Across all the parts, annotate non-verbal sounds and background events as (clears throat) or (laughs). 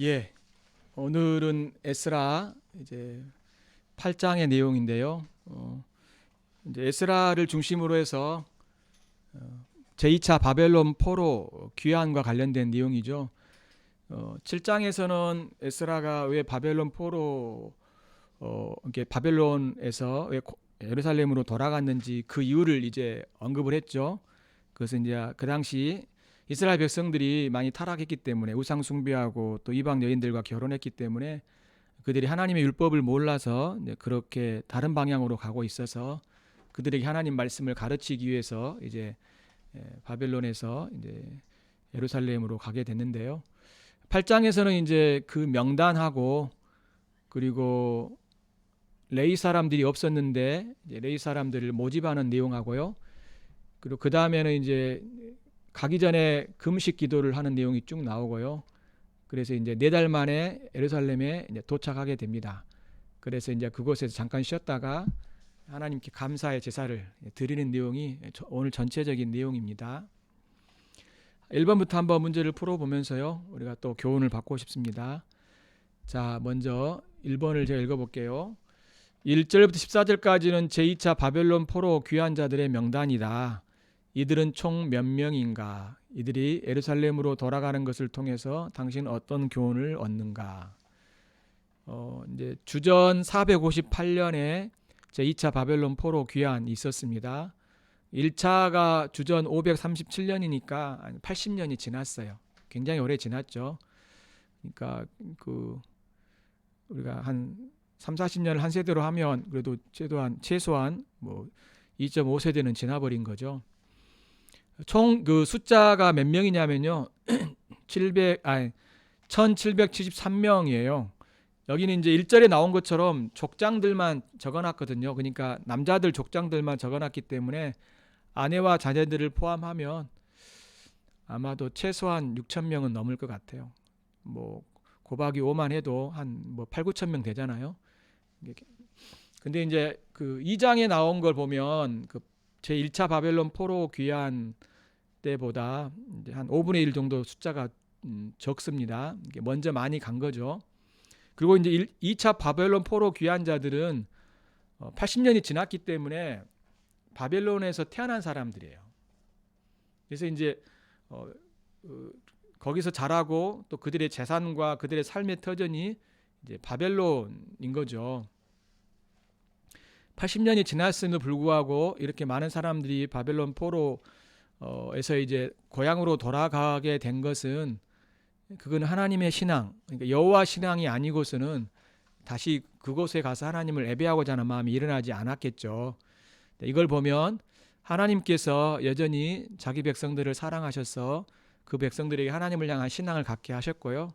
예. 오늘은 에스라 이제 8장의 내용인데요. 어, 이제 에스라를 중심으로 해서 어, 제2차 바벨론 포로 귀환과 관련된 내용이죠. 어, 7장에서는 에스라가 왜 바벨론 포로 어, 이게 바벨론에서 왜 고- 예루살렘으로 돌아갔는지 그 이유를 이제 언급을 했죠. 그것은 이제 그 당시 이스라엘 백성들이 많이 타락했기 때문에 우상 숭배하고 또 이방 여인들과 결혼했기 때문에 그들이 하나님의 율법을 몰라서 그렇게 다른 방향으로 가고 있어서 그들에게 하나님 말씀을 가르치기 위해서 이제 예, 바벨론에서 이제 예루살렘으로 가게 됐는데요. 8장에서는 이제 그 명단하고 그리고 레이 사람들이 없었는데 레이 사람들을 모집하는 내용하고요. 그리고 그 다음에는 이제 가기 전에 금식 기도를 하는 내용이 쭉 나오고요. 그래서 이제 네 달 만에 예루살렘에 도착하게 됩니다. 그래서 이제 그곳에서 잠깐 쉬었다가 하나님께 감사의 제사를 드리는 내용이 저- 오늘 전체적인 내용입니다. 1번부터 한번 문제를 풀어보면서요. 우리가 또 교훈을 받고 싶습니다. 자, 먼저 1번을 제가 읽어볼게요. 1절부터 14절까지는 제2차 바벨론 포로 귀환 자들의 명단이다. 이들은 총 몇 명인가? 이들이 예루살렘으로 돌아가는 것을 통해서 당신은 어떤 교훈을 얻는가? 어, 이제 주전 458년에 제2차 바벨론 포로 귀환이 있었습니다. 1차가 주전 537년이니까 80년이 지났어요. 굉장히 오래 지났죠. 그러니까 그 우리가 한 3, 40년을 한 세대로 하면 그래도 최소한 최소한 뭐 2.5세대는 지나버린 거죠. 총 그 숫자가 몇 명이냐면요. (clears throat) 700 아니 1773명이에요. 여기는 이제 1절에 나온 것처럼 족장들만 적어 놨거든요. 그러니까 남자들 족장들만 적어 놨기 때문에 아내와 자녀들을 포함하면 아마도 최소한 6천 명은 넘을 것 같아요. 뭐 곱하기 5만 해도 한 뭐 8, 9천 명 되잖아요. 근데 이제 그 2장에 나온 걸 보면 그 제 1차 바벨론 포로 귀환 때보다 한 5분의 1 정도 숫자가 음, 적습니다. 먼저 많이 간 거죠. 그리고 이제 1, 2차 바벨론 포로 귀환 자들은 어, 80년이 지났기 때문에 바벨론에서 태어난 사람들이에요. 그래서 이제 어, 어, 거기서 자라고 또 그들의 재산과 그들의 삶의 터전이 이제 바벨론인 거죠. 80년이 지났음에도 불구하고 이렇게 많은 사람들이 바벨론 포로 에서 이제 고향으로 돌아가게 된 것은 그건 하나님의 신앙, 그러니까 여호와 신앙이 아니고서는 다시 그곳에 가서 하나님을 예배하고자 하는 마음이 일어나지 않았겠죠. 네, 이걸 보면 하나님께서 여전히 자기 백성들을 사랑하셔서 그 백성들에게 하나님을 향한 신앙을 갖게 하셨고요.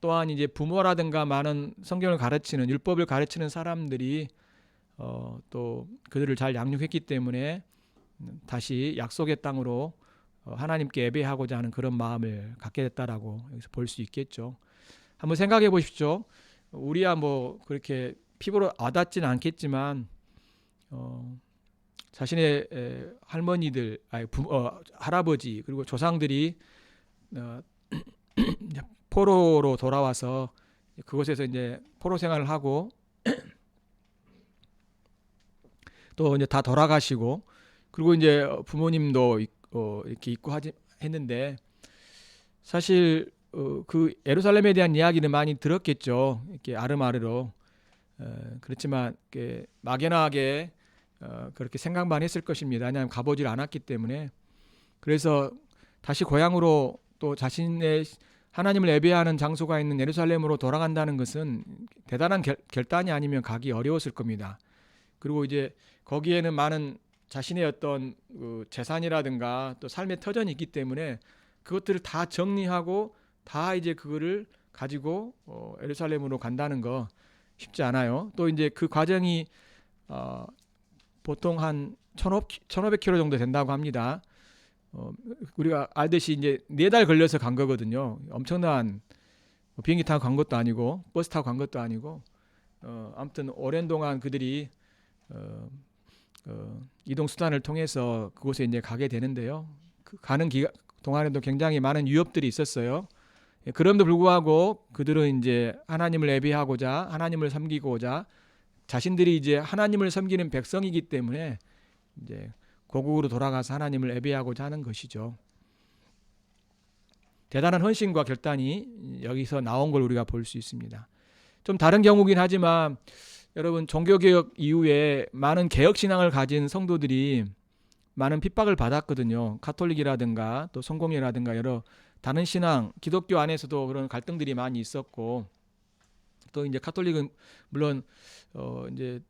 또한 이제 부모라든가 많은 성경을 가르치는 율법을 가르치는 사람들이 어, 또 그들을 잘 양육했기 때문에 다시 약속의 땅으로 어, 하나님께 예배하고자 하는 그런 마음을 갖게 됐다라고 여기서 볼 수 있겠죠. 한번 생각해 보십시오. 우리야 뭐 그렇게 피부로 와닿지는 않겠지만 어, 자신의 에, 할머니들, 아니 부, 어, 할아버지 그리고 조상들이 어, (clears throat) 포로로 돌아와서 그곳에서 이제 포로 생활을 하고 (clears throat) 또 이제 다 돌아가시고 그리고 이제 부모님도 있- 어, 이렇게 있고 하지 했는데 사실 어, 그 예루살렘에 대한 이야기는 많이 들었겠죠. 이렇게 아름아르로 어, 그렇지만 이렇게 막연하게 어, 그렇게 생각만 했을 것입니다. 왜냐하면 가보질 않았기 때문에 그래서 다시 고향으로 또 자신의 하나님을 예배하는 장소가 있는 예루살렘으로 돌아간다는 것은 대단한 결, 결단이 아니면 가기 어려웠을 겁니다. 그리고 이제 거기에는 많은 자신의 어떤 그 재산이라든가 또 삶의 터전이 있기 때문에 그것들을 다 정리하고 다 이제 그거를 가지고 어, 예루살렘으로 간다는 거 쉽지 않아요. 또 이제 그 과정이 어, 보통 한 1,500km 정도 된다고 합니다. 어, 우리가 알듯이 이제 네 달 걸려서 간 거거든요. 엄청난 뭐 비행기 타고 간 것도 아니고 버스 타고 간 것도 아니고 어, 아무튼 오랜 동안 그들이 어, 어, 이동 수단을 통해서 그곳에 이제 가게 되는데요. 그 가는 기간 동안에도 굉장히 많은 위협들이 있었어요. 예, 그럼에도 불구하고 그들은 이제 하나님을 예배하고자 하나님을 섬기고자 자신들이 이제 하나님을 섬기는 백성이기 때문에 이제 고국으로 돌아가서 하나님을 예배하고자 하는 것이죠. 대단한 헌신과 결단이 여기서 나온 걸 우리가 볼 수 있습니다. 좀 다른 경우긴 하지만 여러분 종교개혁 이후에 많은 개혁 신앙을 가진 성도들이 많은 핍박을 받았거든요. 카톨릭이라든가 또 성공이라든가 여러 다른 신앙, 기독교 안에서도 그런 갈등들이 많이 있었고 또 이제 카톨릭은 물론 어 이제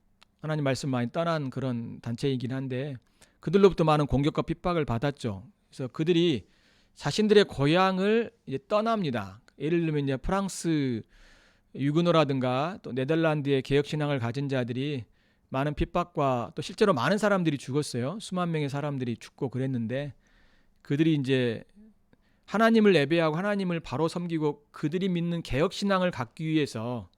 하나님 말씀 많이 떠난 그런 단체이긴 한데 그들로부터 많은 공격과 핍박을 받았죠. 그래서 그들이 자신들의 고향을 이제 떠납니다. 예를 들면 이제 프랑스 유그노라든가 또 네덜란드의 개혁 신앙을 가진 자들이 많은 핍박과 또 실제로 많은 사람들이 죽었어요. 수만 명의 사람들이 죽고 그랬는데 그들이 이제 하나님을 예배하고 하나님을 바로 섬기고 그들이 믿는 개혁 신앙을 갖기 위해서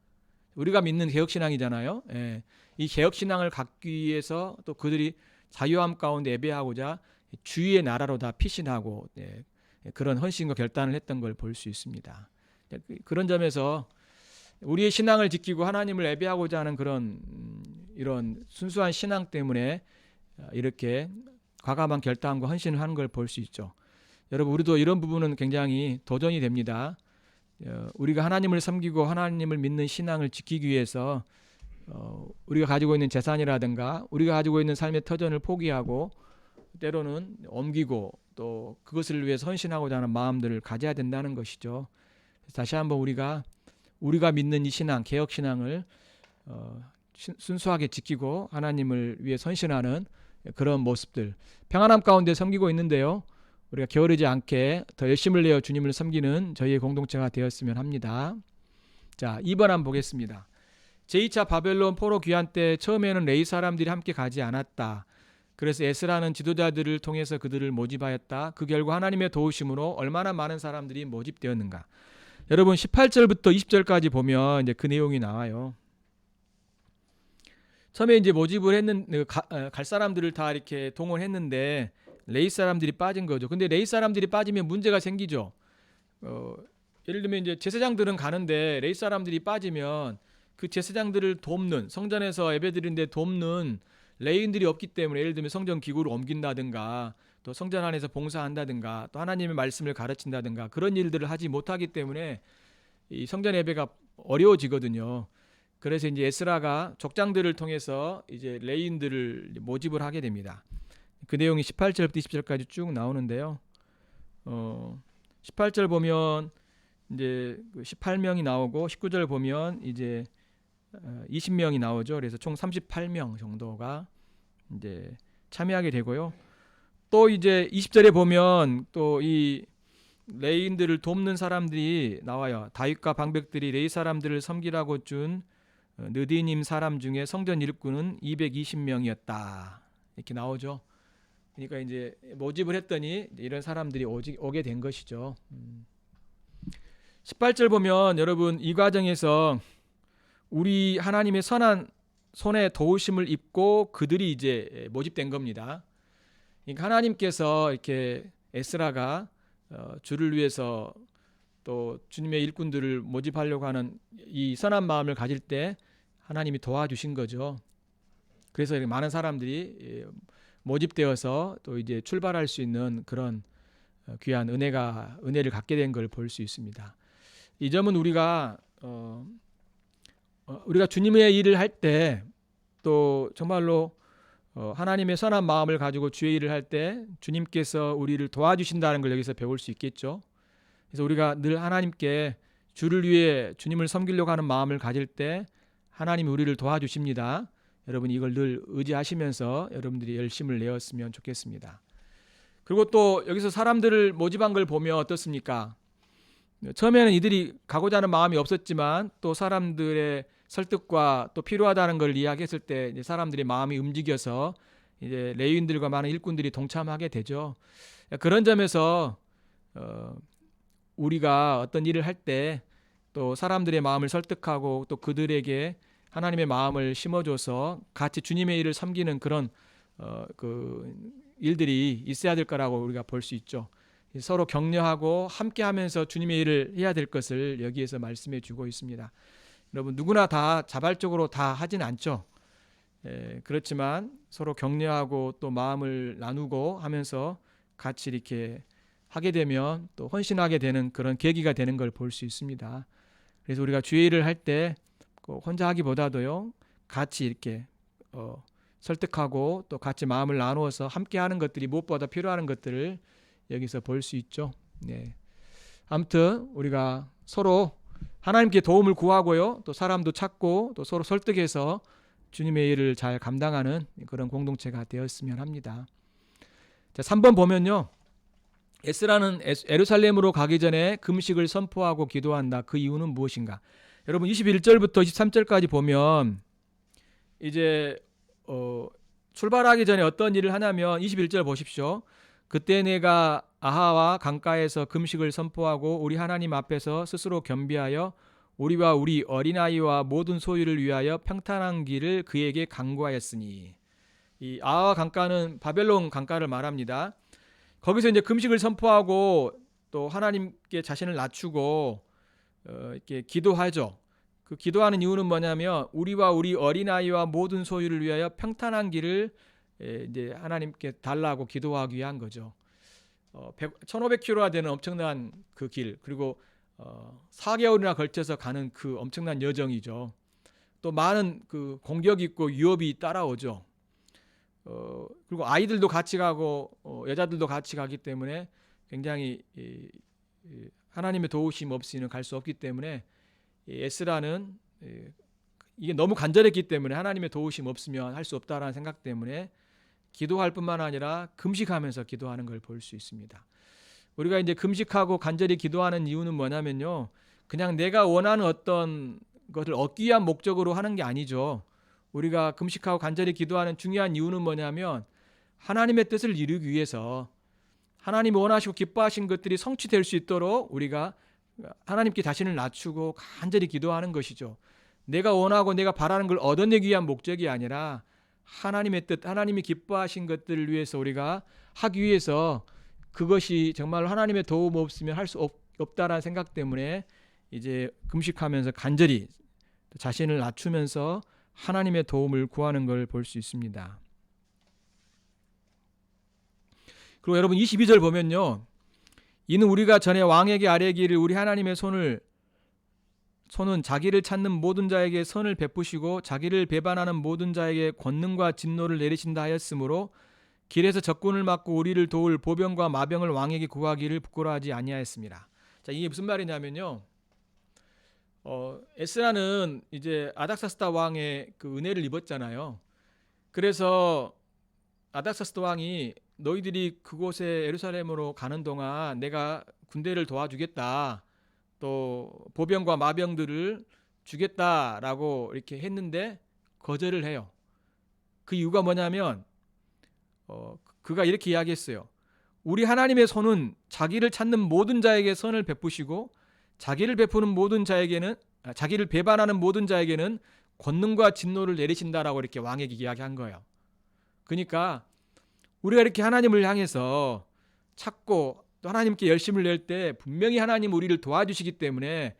우리가 믿는 개혁 신앙이잖아요. 예. 이 개혁 신앙을 갖기 위해서 또 그들이 자유함 가운데 예배하고자 주위의 나라로 다 피신하고 예. 그런 헌신과 결단을 했던 걸 볼 수 있습니다. 그- 그런 점에서 우리의 신앙을 지키고 하나님을 예배하고자 하는 그런 음, 이런 순수한 신앙 때문에 어, 이렇게 과감한 결단과 헌신을 하는 걸 볼 수 있죠. 여러분 우리도 이런 부분은 굉장히 도전이 됩니다. 어, 우리가 하나님을 섬기고 하나님을 믿는 신앙을 지키기 위해서 어, 우리가 가지고 있는 재산이라든가 우리가 가지고 있는 삶의 터전을 포기하고 때로는 옮기고 또 그것을 위해 헌신하고자 하는 마음들을 가져야 된다는 것이죠. 다시 한번 우리가 우리가 믿는 이 신앙, 개혁 신앙을 어, 신- 순수하게 지키고 하나님을 위해 헌신하는 그런 모습들 평안함 가운데 섬기고 있는데요. 우리가 게으르지 않게 더 열심을 내어 주님을 섬기는 저희의 공동체가 되었으면 합니다. 자, 2번 한번 보겠습니다. 제2차 바벨론 포로 귀환 때 처음에는 레이 사람들이 함께 가지 않았다. 그래서 에스라는 지도자들을 통해서 그들을 모집하였다. 그 결과 하나님의 도우심으로 얼마나 많은 사람들이 모집되었는가. 여러분 18절부터 20절까지 보면 이제 그 내용이 나와요. 처음에 이제 모집을 했는 그 가- 어, 갈 사람들을 다 이렇게 동원했는데 레이 사람들이 빠진 거죠. 근데 레이 사람들이 빠지면 문제가 생기죠. 어, 예를 들면 이제 제사장들은 가는데 레이 사람들이 빠지면 그 제사장들을 돕는 성전에서 예배드리는데 돕는 레인들이 없기 때문에 예를 들면 성전 기구를 옮긴다든가 또 성전 안에서 봉사한다든가 또 하나님의 말씀을 가르친다든가 그런 일들을 하지 못하기 때문에 이 성전 예배가 어려워지거든요. 그래서 이제 에스라가 족장들을 통해서 이제 레인들을 모집을 하게 됩니다. 그 내용이 18절부터 20절까지 쭉 나오는데요. 어, 18절 보면 이제 그 18명이 나오고 19절 보면 이제 어, 20명이 나오죠. 그래서 총 38명 정도가 이제 참여하게 되고요. 또 이제 20절에 보면 또 이 레인들을 돕는 사람들이 나와요. 다윗과 방백들이 레이 사람들을 섬기라고 준 어, 느디님 사람 중에 성전 일꾼은 220명이었다. 이렇게 나오죠. 그러니까 이제 모집을 했더니 이런 사람들이 오지, 오게 된 것이죠. 음. 18절 보면 여러분 이 과정에서 우리 하나님의 선한 손에 도우심을 입고 그들이 이제 모집된 겁니다. 그러니까 하나님께서 이렇게 에스라가 어, 주를 위해서 또 주님의 일꾼들을 모집하려고 하는 이 선한 마음을 가질 때 하나님이 도와주신 거죠. 그래서 이렇게 많은 사람들이 예, 모집되어서 또 이제 출발할 수 있는 그런 어, 귀한 은혜가 은혜를 갖게 된 걸 볼 수 있습니다. 이 점은 우리가 어, 어, 우리가 주님의 일을 할 때 또 정말로 어, 하나님의 선한 마음을 가지고 주의 일을 할 때 주님께서 우리를 도와주신다는 걸 여기서 배울 수 있겠죠. 그래서 우리가 늘 하나님께 주를 위해 주님을 섬기려고 하는 마음을 가질 때 하나님이 우리를 도와주십니다. 여러분 이걸 늘 의지하시면서 여러분들이 열심을 내었으면 좋겠습니다. 그리고 또 여기서 사람들을 모집한 걸 보면 어떻습니까? 처음에는 이들이 가고자 하는 마음이 없었지만 또 사람들의 설득과 또 필요하다는 걸 이야기했을 때 이제 사람들의 마음이 움직여서 이제 레위인들과 많은 일꾼들이 동참하게 되죠. 그런 점에서 어, 우리가 어떤 일을 할 때 또 사람들의 마음을 설득하고 또 그들에게 하나님의 마음을 심어줘서 같이 주님의 일을 섬기는 그런 어, 그 일들이 있어야 될 거라고 우리가 볼 수 있죠. 서로 격려하고 함께하면서 주님의 일을 해야 될 것을 여기에서 말씀해 주고 있습니다. 여러분 누구나 다 자발적으로 다 하진 않죠. 에, 그렇지만 서로 격려하고 또 마음을 나누고 하면서 같이 이렇게 하게 되면 또 헌신하게 되는 그런 계기가 되는 걸 볼 수 있습니다. 그래서 우리가 주의를 할때 혼자 하기보다도요 같이 이렇게 어, 설득하고 또 같이 마음을 나누어서 함께 하는 것들이 무엇보다 필요한 것들을 여기서 볼 수 있죠. 네. 아무튼 우리가 서로 하나님께 도움을 구하고요. 또 사람도 찾고 또 서로 설득해서 주님의 일을 잘 감당하는 그런 공동체가 되었으면 합니다. 자, 3번 보면요. 에스라는 에스- 에루살렘으로 가기 전에 금식을 선포하고 기도한다. 그 이유는 무엇인가? 여러분 21절부터 23절까지 보면 이제 어, 출발하기 전에 어떤 일을 하냐면 21절 보십시오. 그때 내가 아하와 강가에서 금식을 선포하고 우리 하나님 앞에서 스스로 겸비하여 우리와 우리 어린아이와 모든 소유를 위하여 평탄한 길을 그에게 강구하였으니 이 아하 강가는 바벨론 강가를 말합니다. 거기서 이제 금식을 선포하고 또 하나님께 자신을 낮추고 어, 이렇게 기도하죠. 그 기도하는 이유는 뭐냐면 우리와 우리 어린아이와 모든 소유를 위하여 평탄한 길을 에, 이제 하나님께 달라고 기도하기 위한 거죠. 어, 100, 1500km가 되는 엄청난 그 길, 그리고 어, 4개월이나 걸쳐서 가는 그 엄청난 여정이죠. 또 많은 그 공격 있고 위협이 따라오죠. 어, 그리고 아이들도 같이 가고 어, 여자들도 같이 가기 때문에 굉장히 이, 이, 하나님의 도우심 없이는 갈 수 없기 때문에 이 에스라는 이, 이게 너무 간절했기 때문에 하나님의 도우심 없으면 할 수 없다라는 생각 때문에 기도할 뿐만 아니라 금식하면서 기도하는 걸 볼 수 있습니다. 우리가 이제 금식하고 간절히 기도하는 이유는 뭐냐면요. 그냥 내가 원하는 어떤 것을 얻기 위한 목적으로 하는 게 아니죠. 우리가 금식하고 간절히 기도하는 중요한 이유는 뭐냐면 하나님의 뜻을 이루기 위해서 하나님이 원하시고 기뻐하신 것들이 성취될 수 있도록 우리가 하나님께 자신을 낮추고 간절히 기도하는 것이죠. 내가 원하고 내가 바라는 걸 얻어내기 위한 목적이 아니라 하나님의 뜻, 하나님이 기뻐하신 것들을 위해서 우리가 하기 위해서 그것이 정말 하나님의 도움 없으면 할 수 없다라는 생각 때문에 이제 금식하면서 간절히 자신을 낮추면서 하나님의 도움을 구하는 걸 볼 수 있습니다. 그리고 여러분 22절 보면요. 이는 우리가 전에 왕에게 아뢰기를 우리 하나님의 손을 손은 자기를 찾는 모든 자에게 선을 베푸시고 자기를 배반하는 모든 자에게 권능과 진노를 내리신다 하였으므로 길에서 적군을 막고 우리를 도울 보병과 마병을 왕에게 구하기를 부끄러워하지 아니하였습니다. 자, 이게 무슨 말이냐면요. 어, 에스라는 이제 아닥사스다 왕의 그 은혜를 입었잖아요. 그래서 아닥사스다 왕이 너희들이 그곳에 예루살렘으로 가는 동안 내가 군대를 도와주겠다. 또 보병과 마병들을 주겠다라고 이렇게 했는데 거절을 해요. 그 이유가 뭐냐면 어, 그가 이렇게 이야기했어요. 우리 하나님의 손은 자기를 찾는 모든 자에게 선을 베푸시고 자기를 베푸는 모든 자에게는 아, 자기를 배반하는 모든 자에게는 권능과 진노를 내리신다라고 이렇게 왕에게 이야기한 거예요. 그러니까 우리가 이렇게 하나님을 향해서 찾고 또 하나님께 열심을 낼 때 분명히 하나님 우리를 도와주시기 때문에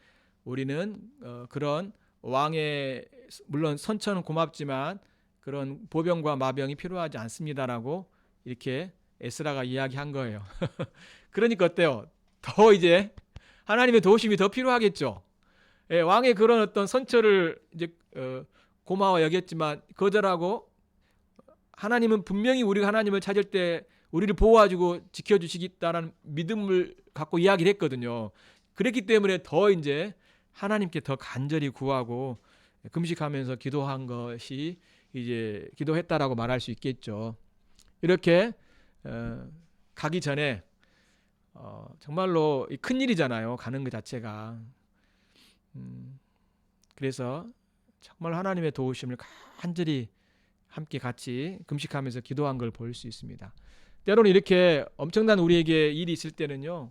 우리는 어, 그런 왕의 물론 선처는 고맙지만 그런 보병과 마병이 필요하지 않습니다라고 이렇게 에스라가 이야기한 거예요. (laughs) 그러니까 어때요? 더 이제 하나님의 도우심이 더 필요하겠죠. 예, 왕의 그런 어떤 선처를 이제 어, 고마워 여겼지만 거절하고 하나님은 분명히 우리가 하나님을 찾을 때 우리를 보호해주고 지켜주시겠다라는 믿음을 갖고 이야기를 했거든요. 그랬기 때문에 더 이제 하나님께 더 간절히 구하고 금식하면서 기도한 것이 이제 기도했다라고 말할 수 있겠죠. 이렇게 어, 가기 전에 어, 정말로 큰 일이잖아요. 가는 것 자체가. 음, 그래서 정말 하나님의 도우심을 간절히 함께 같이 금식하면서 기도한 걸 볼 수 있습니다. 때로는 이렇게 엄청난 우리에게 일이 있을 때는요.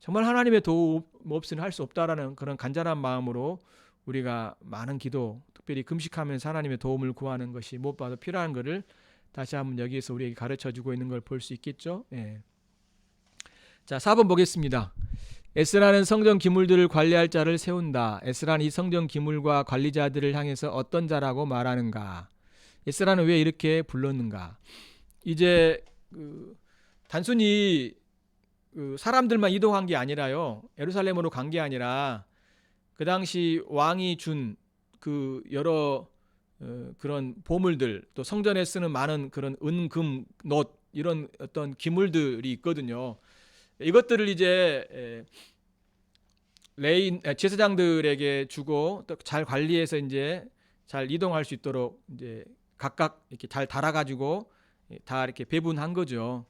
정말 하나님의 도움 없이는 할 수 없다라는 그런 간절한 마음으로 우리가 많은 기도, 특별히 금식하면서 하나님의 도움을 구하는 것이 무엇보다 필요한 것을 다시 한번 여기에서 우리에게 가르쳐 주고 있는 걸 볼 수 있겠죠. 예. 자, 4번 보겠습니다. 에스라는 성전 기물들을 관리할 자를 세운다. 에스라는 이 성전 기물과 관리자들을 향해서 어떤 자라고 말하는가? 에스라는 왜 이렇게 불렀는가? 이제 그 단순히 그 사람들만 이동한 게 아니라요. 예루살렘으로 간 게 아니라 그 당시 왕이 준 그 여러 어, 그런 보물들 또 성전에 쓰는 많은 그런 은금 놋 이런 어떤 기물들이 있거든요. 이것들을 이제 에, 레인 에, 제사장들에게 주고 또 잘 관리해서 이제 잘 이동할 수 있도록 이제 각각 이렇게 잘 달아 가지고 다 이렇게 배분한 거죠.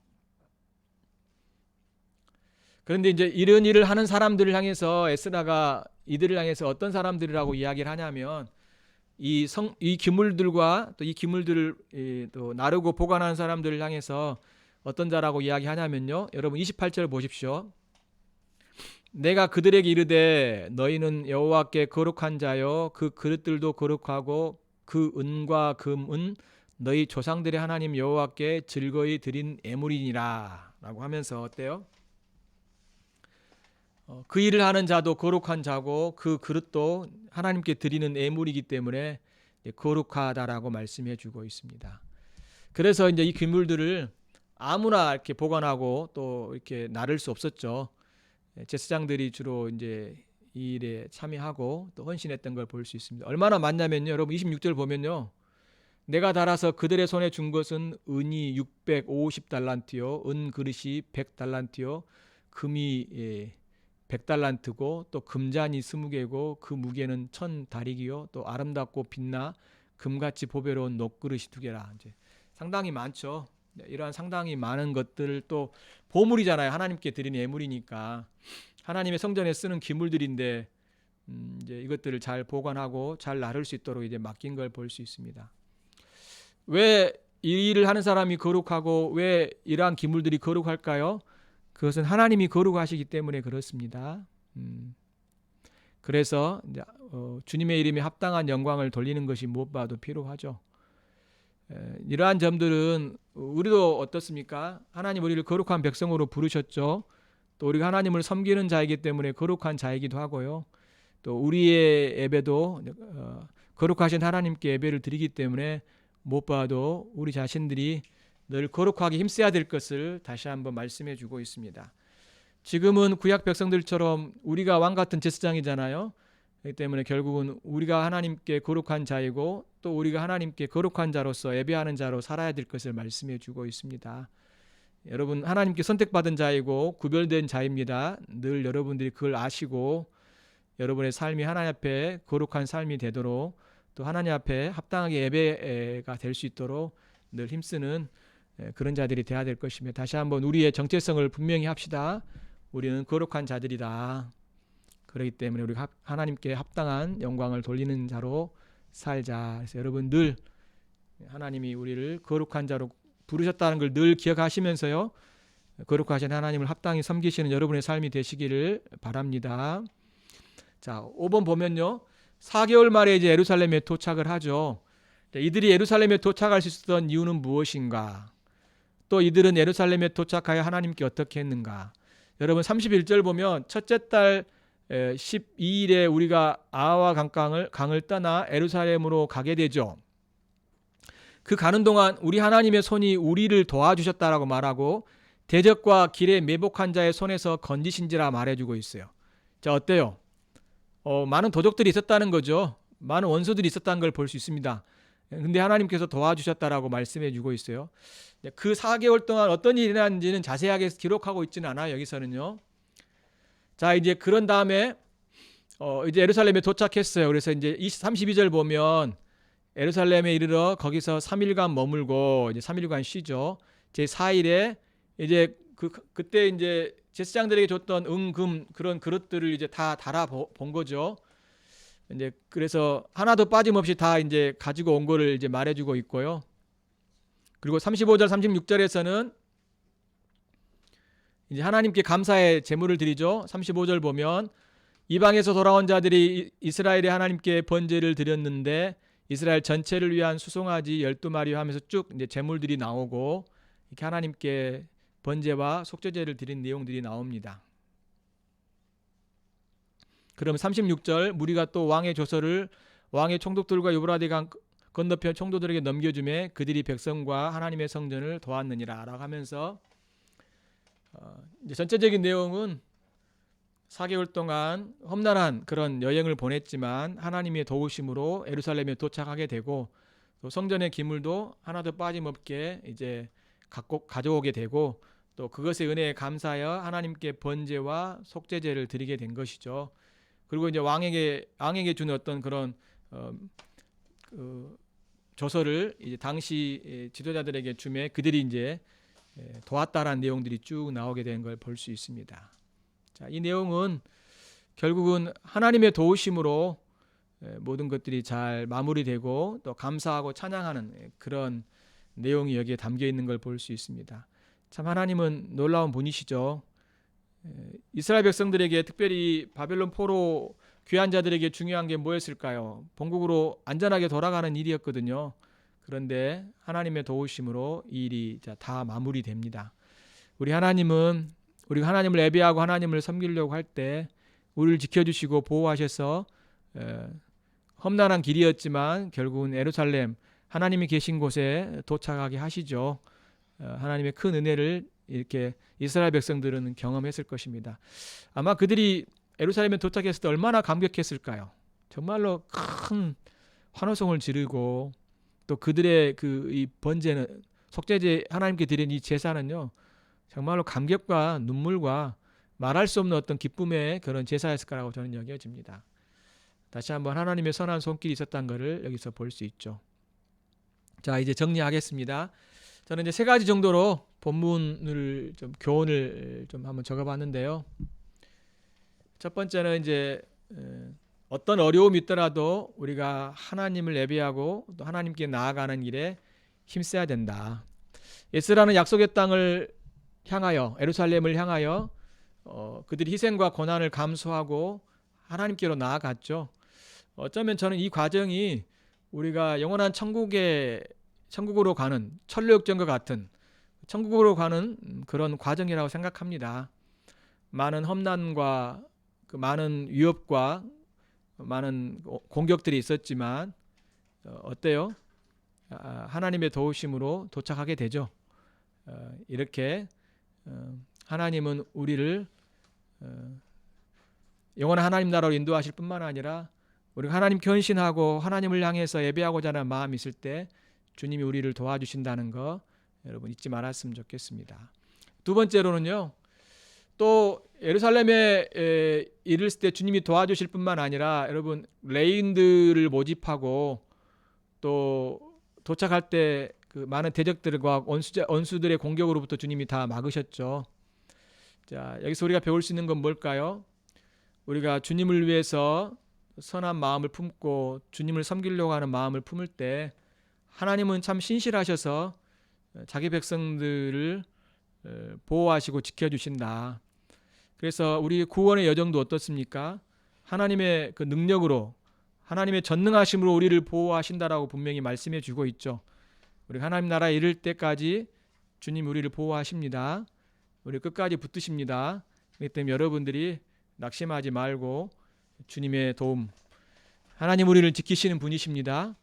그런데 이제 이런 일을 하는 사람들을 향해서 에스라가 이들을 향해서 어떤 사람들이라고 이야기를 하냐면 이 성 이 기물들과 또 이 기물들을 이, 또 나르고 보관하는 사람들을 향해서 어떤 자라고 이야기하냐면요. 여러분 28절 보십시오. 내가 그들에게 이르되 너희는 여호와께 거룩한 자여 그 그릇들도 거룩하고 그 은과 금은 너희 조상들의 하나님 여호와께 즐거이 드린 예물이니라라고 하면서 어때요? 어, 그 일을 하는 자도 거룩한 자고 그 그릇도 하나님께 드리는 예물이기 때문에 거룩하다라고 말씀해 주고 있습니다. 그래서 이제 이 기물들을 아무나 이렇게 보관하고 또 이렇게 나를 수 없었죠. 예, 제사장들이 주로 이제 이 일에 참여하고 또 헌신했던 걸 볼 수 있습니다. 얼마나 많냐면요. 여러분 26절 보면요. 내가 달아서 그들의 손에 준 것은 은이 650달란트요. 은 그릇이 100달란트요. 금이 예, 100달란트고 또 금잔이 20개고 그 무게는 천 다리기요. 또 아름답고 빛나 금같이 보배로운 녹그릇이 두 개라. 이제 상당히 많죠. 네, 이러한 상당히 많은 것들 또 보물이잖아요. 하나님께 드리는 예물이니까 하나님의 성전에 쓰는 기물들인데 음, 이제 이것들을 잘 보관하고 잘 나를 수 있도록 이제 맡긴 걸 볼 수 있습니다. 왜이 일을 하는 사람이 거룩하고 왜 이러한 기물들이 거룩할까요? 그것은 하나님이 거룩하시기 때문에 그렇습니다. 음, 그래서 어, 주님의 이름에 합당한 영광을 돌리는 것이 무엇봐도 필요하죠. 에, 이러한 점들은 우리도 어떻습니까? 하나님 우리를 거룩한 백성으로 부르셨죠. 또 우리가 하나님을 섬기는 자이기 때문에 거룩한 자이기도 하고요. 또 우리의 예배도 어, 거룩하신 하나님께 예배를 드리기 때문에 무엇봐도 우리 자신들이 늘 거룩하게 힘써야 될 것을 다시 한번 말씀해 주고 있습니다. 지금은 구약 백성들처럼 우리가 왕 같은 제사장이잖아요. 그렇기 때문에 결국은 우리가 하나님께 거룩한 자이고 또 우리가 하나님께 거룩한 자로서 예배하는 자로 살아야 될 것을 말씀해 주고 있습니다. 여러분 하나님께 선택받은 자이고 구별된 자입니다. 늘 여러분들이 그걸 아시고 여러분의 삶이 하나님 앞에 거룩한 삶이 되도록 또 하나님 앞에 합당하게 예배가 될 수 있도록 늘 힘쓰는 예, 그런 자들이 되어야 될 것이며 다시 한번 우리의 정체성을 분명히 합시다. 우리는 거룩한 자들이다. 그렇기 때문에 우리가 하나님께 합당한 영광을 돌리는 자로 살자. 그래서 여러분 늘 하나님이 우리를 거룩한 자로 부르셨다는 걸 늘 기억하시면서요. 거룩하신 하나님을 합당히 섬기시는 여러분의 삶이 되시기를 바랍니다. 자, 5번 보면요. 4개월 만에 이제 예루살렘에 도착을 하죠. 이들이 예루살렘에 도착할 수 있었던 이유는 무엇인가? 또 이들은 예루살렘에 도착하여 하나님께 어떻게 했는가? 여러분 31절 보면 첫째 달 12일에 우리가 아와 강강을 강을 떠나 예루살렘으로 가게 되죠. 그 가는 동안 우리 하나님의 손이 우리를 도와주셨다라고 말하고 대적과 길에 매복한 자의 손에서 건지신지라 말해주고 있어요. 자 어때요? 어, 많은 도적들이 있었다는 거죠. 많은 원수들이 있었다는 걸 볼 수 있습니다. 근데 하나님께서 도와주셨다라고 말씀해 주고 있어요. 그 4개월 동안 어떤 일이 일어났는지는 자세하게 기록하고 있지는 않아요. 여기서는요. 자, 이제 그런 다음에 어, 이제 예루살렘에 도착했어요. 그래서 이제 32절 보면 예루살렘에 이르러 거기서 3일간 머물고 이제 3일간 쉬죠. 제 4일에 이제 그 그때 이제 제사장들에게 줬던 은금 그런 그릇들을 이제 다 달아 본 거죠. 이제 그래서 하나도 빠짐없이 다 이제 가지고 온 거를 이제 말해주고 있고요. 그리고 35절 36절에서는 이제 하나님께 감사의 제물을 드리죠. 35절 보면 이방에서 돌아온 자들이 이스라엘의 하나님께 번제를 드렸는데 이스라엘 전체를 위한 수송아지 12마리 하면서 쭉 이제 제물들이 나오고 이렇게 하나님께 번제와 속죄제를 드린 내용들이 나옵니다. 그럼 36절 무리가 또 왕의 조서를 왕의 총독들과 유브라데 강 건너편 총독들에게 넘겨주매 그들이 백성과 하나님의 성전을 도왔느니라라고 하면서 어, 이제 전체적인 내용은 4개월 동안 험난한 그런 여행을 보냈지만 하나님의 도우심으로 에루살렘에 도착하게 되고 또 성전의 기물도 하나도 빠짐없게 이제 갖고 가져오게 되고 또 그것의 은혜에 감사하여 하나님께 번제와 속죄제를 드리게 된 것이죠. 그리고 이제 왕에게 왕에게 준 어떤 그런 어, 그 조서를 이제 당시 예, 지도자들에게 주매 그들이 이제 예, 도왔다라는 내용들이 쭉 나오게 된 걸 볼 수 있습니다. 자, 이 내용은 결국은 하나님의 도우심으로 예, 모든 것들이 잘 마무리되고 또 감사하고 찬양하는 예, 그런 내용이 여기에 담겨 있는 걸 볼 수 있습니다. 참 하나님은 놀라운 분이시죠. 예, 이스라엘 백성들에게 특별히 바벨론 포로 귀한 자들에게 중요한 게 뭐였을까요? 본국으로 안전하게 돌아가는 일이었거든요. 그런데 하나님의 도우심으로 이 일이 자, 다 마무리됩니다. 우리 하나님은 우리가 하나님을 예배하고 하나님을 섬기려고 할 때 우리를 지켜주시고 보호하셔서 에, 험난한 길이었지만 결국은 에루살렘 하나님이 계신 곳에 도착하게 하시죠. 어, 하나님의 큰 은혜를 이렇게 이스라엘 백성들은 경험했을 것입니다. 아마 그들이 에루살렘에 도착했을 때 얼마나 감격했을까요? 정말로 큰 환호성을 지르고 또 그들의 그 이 번제는 속죄제 하나님께 드린 이 제사는요 정말로 감격과 눈물과 말할 수 없는 어떤 기쁨의 그런 제사였을 거라고 저는 여겨집니다. 다시 한번 하나님의 선한 손길이 있었다는 것을 여기서 볼 수 있죠. 자 이제 정리하겠습니다. 저는 이제 세 가지 정도로 본문을 좀 교훈을 좀 한번 적어봤는데요. 첫 번째는 이제 에, 어떤 어려움이 있더라도 우리가 하나님을 예배하고 또 하나님께 나아가는 일에 힘써야 된다. 예스라는 약속의 땅을 향하여 에루살렘을 향하여 어, 그들이 희생과 고난을 감수하고 하나님께로 나아갔죠. 어쩌면 저는 이 과정이 우리가 영원한 천국에 천국으로 가는 천로역전과 같은 천국으로 가는 그런 과정이라고 생각합니다. 많은 험난과 그 많은 위협과 많은 공격들이 있었지만 어, 어때요? 아, 하나님의 도우심으로 도착하게 되죠. 어, 이렇게 어, 하나님은 우리를 어, 영원한 하나님 나라로 인도하실 뿐만 아니라 우리가 하나님 견신하고 하나님을 향해서 예배하고자 하는 마음이 있을 때 주님이 우리를 도와주신다는 거 여러분 잊지 말았으면 좋겠습니다. 두 번째로는요. 또 예루살렘에 에, 이르렀을 때 주님이 도와주실 뿐만 아니라 여러분 레인들을 모집하고 또 도착할 때 그 많은 대적들과 원수자, 원수들의 공격으로부터 주님이 다 막으셨죠. 자 여기서 우리가 배울 수 있는 건 뭘까요? 우리가 주님을 위해서 선한 마음을 품고 주님을 섬기려고 하는 마음을 품을 때 하나님은 참 신실하셔서 자기 백성들을 어, 보호하시고 지켜주신다. 그래서 우리 구원의 여정도 어떻습니까? 하나님의 그 능력으로 하나님의 전능하심으로 우리를 보호하신다라고 분명히 말씀해 주고 있죠. 우리 하나님 나라에 이를 때까지 주님 우리를 보호하십니다. 우리 끝까지 붙드십니다. 그렇기 때문에 여러분들이 낙심하지 말고 주님의 도움 하나님 우리를 지키시는 분이십니다.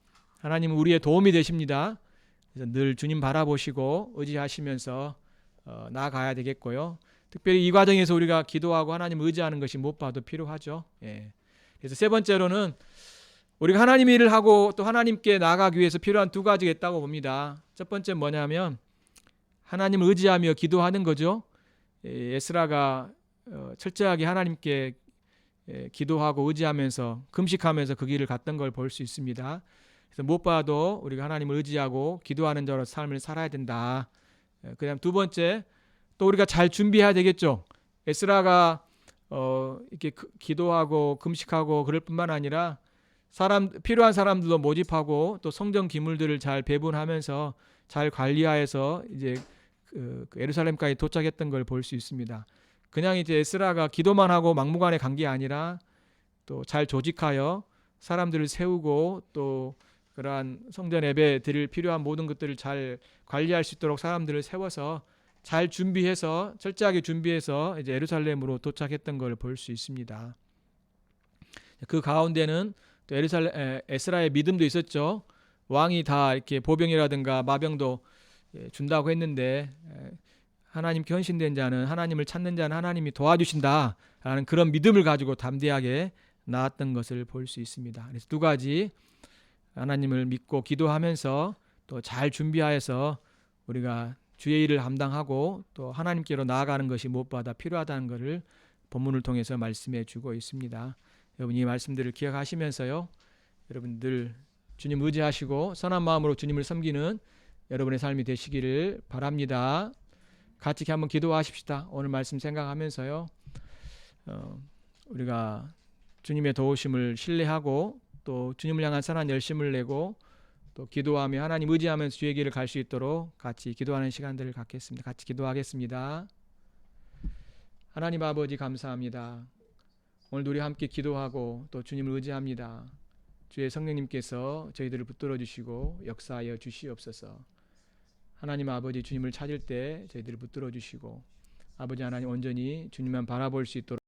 하나님은 우리의 도움이 되십니다. 그래서 늘 주님 바라보시고 의지하시면서 어, 나아가야 되겠고요. 특별히 이 과정에서 우리가 기도하고 하나님 의지하는 것이 무엇봐도 필요하죠. 예. 그래서 세 번째로는 우리가 하나님 일을 하고 또 하나님께 나아가기 위해서 필요한 두 가지가 있다고 봅니다. 첫 번째 뭐냐면 하나님을 의지하며 기도하는 거죠. 예, 에스라가 어, 철저하게 하나님께 예, 기도하고 의지하면서 금식하면서 그 길을 갔던 걸 볼 수 있습니다. 그래서 무엇봐도 우리가 하나님을 의지하고 기도하는 자로 삶을 살아야 된다. 예, 그다음 두 번째 또 우리가 잘 준비해야 되겠죠. 에스라가 어, 이렇게 그- 기도하고 금식하고 그럴 뿐만 아니라 사람 필요한 사람들도 모집하고 또 성전 기물들을 잘 배분하면서 잘 관리하여서 이제 그, 그 예루살렘까지 도착했던 걸 볼 수 있습니다. 그냥 이제 에스라가 기도만 하고 막무가내 간 게 아니라 또 잘 조직하여 사람들을 세우고 또 그러한 성전 예배 드릴 필요한 모든 것들을 잘 관리할 수 있도록 사람들을 세워서 잘 준비해서 철저하게 준비해서 이제 예루살렘으로 도착했던 걸 볼 수 있습니다. 그 가운데는 또 예루살렘 에, 에스라의 믿음도 있었죠. 왕이 다 이렇게 보병이라든가 마병도 예, 준다고 했는데 에, 하나님께 헌신된 자는 하나님을 찾는 자는 하나님이 도와주신다라는 그런 믿음을 가지고 담대하게 나왔던 것을 볼 수 있습니다. 그래서 두 가지 하나님을 믿고 기도하면서 또 잘 준비하여서 우리가 주의 일을 감당하고 또 하나님께로 나아가는 것이 무엇보다 필요하다는 것을 본문을 통해서 말씀해 주고 있습니다. 여러분 이 말씀들을 기억하시면서요. 여러분들 주님 의지하시고 선한 마음으로 주님을 섬기는 여러분의 삶이 되시기를 바랍니다. 같이 한번 기도하십시다. 오늘 말씀 생각하면서요. 어, 우리가 주님의 도우심을 신뢰하고 또 주님을 향한 선한 열심을 내고 또 기도하며 하나님 의지하면서 주의 길을 갈 수 있도록 같이 기도하는 시간들을 갖겠습니다. 같이 기도하겠습니다. 하나님 아버지 감사합니다. 오늘 우리 함께 기도하고 또 주님을 의지합니다. 주의 성령님께서 저희들을 붙들어 주시고 역사하여 주시옵소서. 하나님 아버지 주님을 찾을 때 저희들을 붙들어 주시고 아버지 하나님 온전히 주님만 바라볼 수 있도록